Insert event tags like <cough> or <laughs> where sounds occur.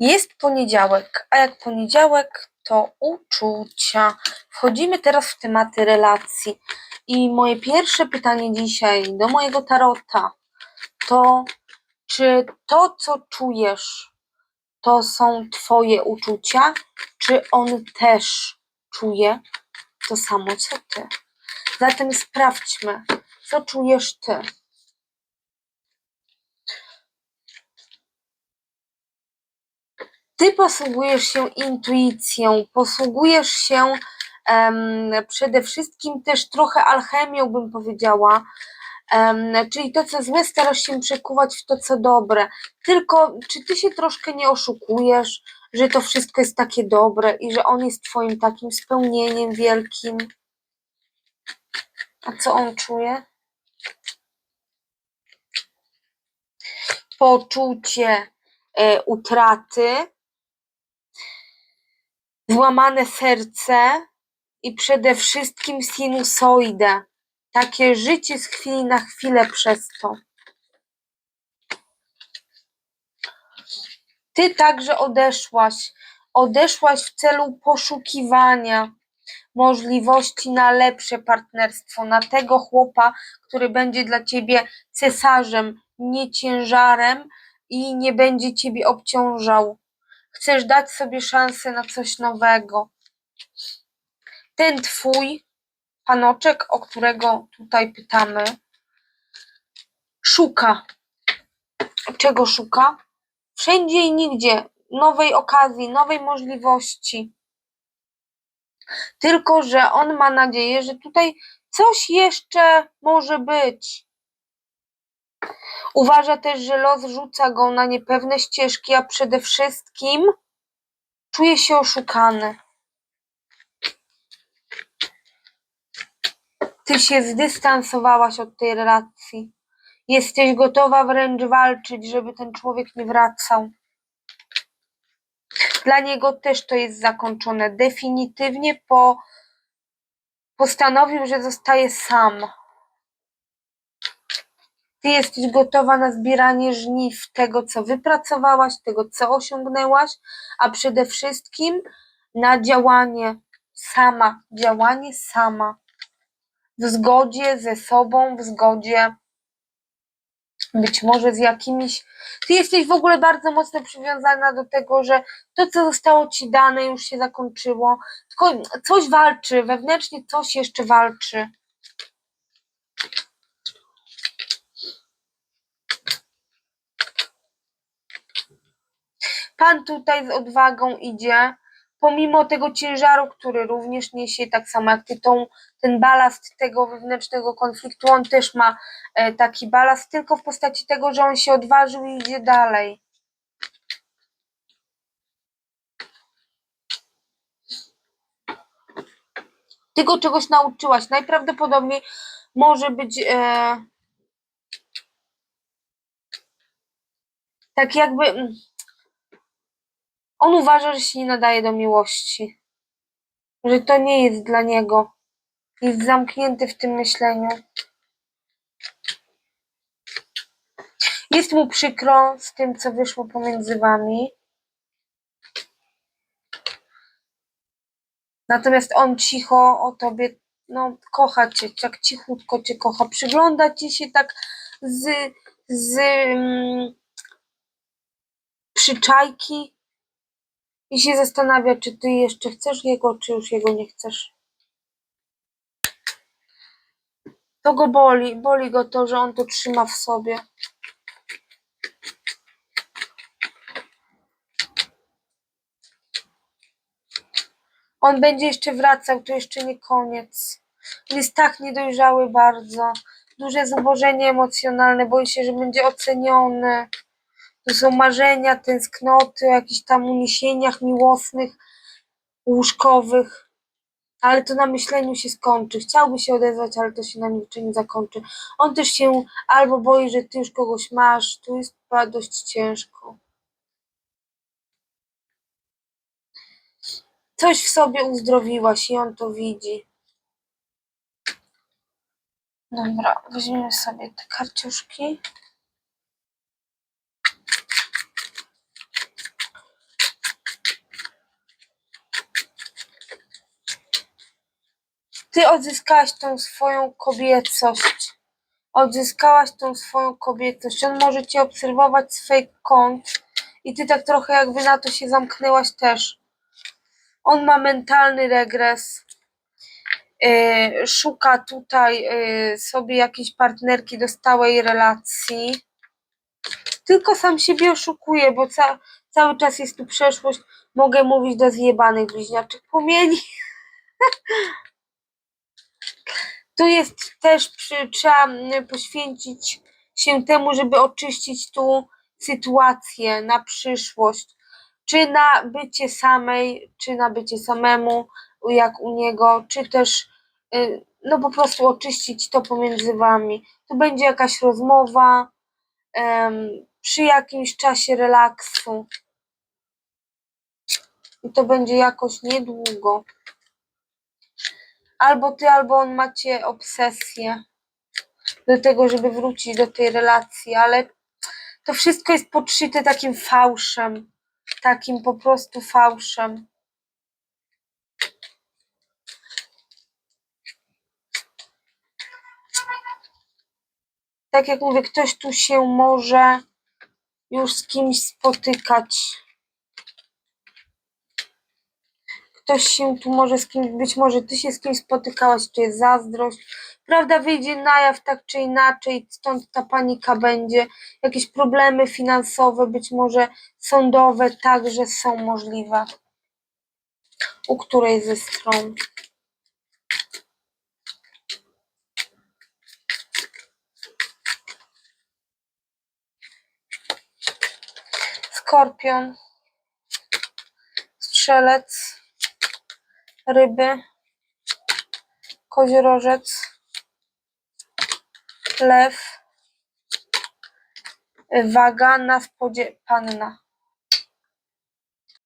Jest poniedziałek, a jak poniedziałek to uczucia. Wchodzimy teraz w tematy relacji. I moje pierwsze pytanie dzisiaj do mojego tarota to, czy to, co czujesz, to są Twoje uczucia, czy on też czuje to samo, co Ty? Zatem sprawdźmy, co czujesz Ty. Ty posługujesz się intuicją, posługujesz się przede wszystkim też trochę alchemią, bym powiedziała. Czyli to, co złe, starasz się przekuwać w to, co dobre. Tylko, czy ty się troszkę nie oszukujesz, że to wszystko jest takie dobre i że on jest twoim takim spełnieniem wielkim? A co on czuje? Poczucie e, utraty, złamane serce i przede wszystkim sinusoidę. Takie życie z chwili na chwilę przez to. Ty także odeszłaś. Odeszłaś w celu poszukiwania możliwości na lepsze partnerstwo, na tego chłopa, który będzie dla ciebie cesarzem, nie ciężarem i nie będzie ciebie obciążał. Chcesz dać sobie szansę na coś nowego. Ten twój panoczek, o którego tutaj pytamy, szuka. Czego szuka? Wszędzie i nigdzie nowej okazji, nowej możliwości. Tylko, że on ma nadzieję, że tutaj coś jeszcze może być. Uważa też, że los rzuca go na niepewne ścieżki, a przede wszystkim czuje się oszukany. Ty się zdystansowałaś od tej relacji. Jesteś gotowa wręcz walczyć, żeby ten człowiek nie wracał. Dla niego też to jest zakończone. Definitywnie po, postanowił, że zostaje sam. Ty jesteś gotowa na zbieranie żniw tego, co wypracowałaś, tego, co osiągnęłaś, a przede wszystkim na działanie sama, działanie sama. W zgodzie ze sobą, w zgodzie być może z jakimiś. Ty jesteś w ogóle bardzo mocno przywiązana do tego, że to, co zostało ci dane, już się zakończyło. Tylko coś walczy, wewnętrznie coś jeszcze walczy. Pan tutaj z odwagą idzie, pomimo tego ciężaru, który również niesie, tak samo jak ty, tą, ten balast tego wewnętrznego konfliktu, on też ma e, taki balast, tylko w postaci tego, że on się odważył i idzie dalej. Ty go czegoś nauczyłaś. Najprawdopodobniej może być e, tak jakby. On uważa, że się nie nadaje do miłości. Że to nie jest dla niego. Jest zamknięty w tym myśleniu. Jest mu przykro z tym, co wyszło pomiędzy wami. Natomiast on cicho o tobie, no, kocha cię, tak cichutko cię kocha. Przygląda ci się tak z, z mm, przyczajki i się zastanawia, czy ty jeszcze chcesz jego, czy już jego nie chcesz. To go boli, boli go to, że on to trzyma w sobie. On będzie jeszcze wracał, to jeszcze nie koniec. On jest tak niedojrzały bardzo. Duże zubożenie emocjonalne, boi się, że będzie oceniony. To są marzenia, tęsknoty o jakichś tam uniesieniach miłosnych, łóżkowych. Ale to na myśleniu się skończy. Chciałby się odezwać, ale to się na milczeniu zakończy. On też się albo boi, że ty już kogoś masz. Tu jest dość ciężko. Coś w sobie uzdrowiłaś i on to widzi. Dobra, weźmiemy sobie te karciuszki. Ty odzyskałaś tą swoją kobiecość. Odzyskałaś tą swoją kobiecość. On może cię obserwować z fake kąt i ty tak trochę jakby na to się zamknęłaś też. On ma mentalny regres. Yy, szuka tutaj yy, sobie jakiejś partnerki do stałej relacji. Tylko sam siebie oszukuje, bo ca cały czas jest tu przeszłość. Mogę mówić do zjebanych bliźniaczych płomieni. <laughs> tu jest też przy, trzeba mm, poświęcić się temu, żeby oczyścić tu sytuację na przyszłość. Czy na bycie samej, czy na bycie samemu, jak u niego, czy też y, no po prostu oczyścić to pomiędzy wami. Tu będzie jakaś rozmowa przy jakimś czasie relaksu. I to będzie jakoś niedługo. Albo ty, albo on macie obsesję do tego, żeby wrócić do tej relacji, ale to wszystko jest podszyte takim fałszem. Takim po prostu fałszem. Tak jak mówię, ktoś tu się może już z kimś spotykać. Ktoś się tu może z kimś, być może ty się z kimś spotykałaś, czy jest zazdrość. Prawda wyjdzie na jaw tak czy inaczej, stąd ta panika będzie. Jakieś problemy finansowe, być może sądowe także są możliwe. U której ze stron. Skorpion, strzelec, ryby, koziorożec, lew, waga na spodzie panna.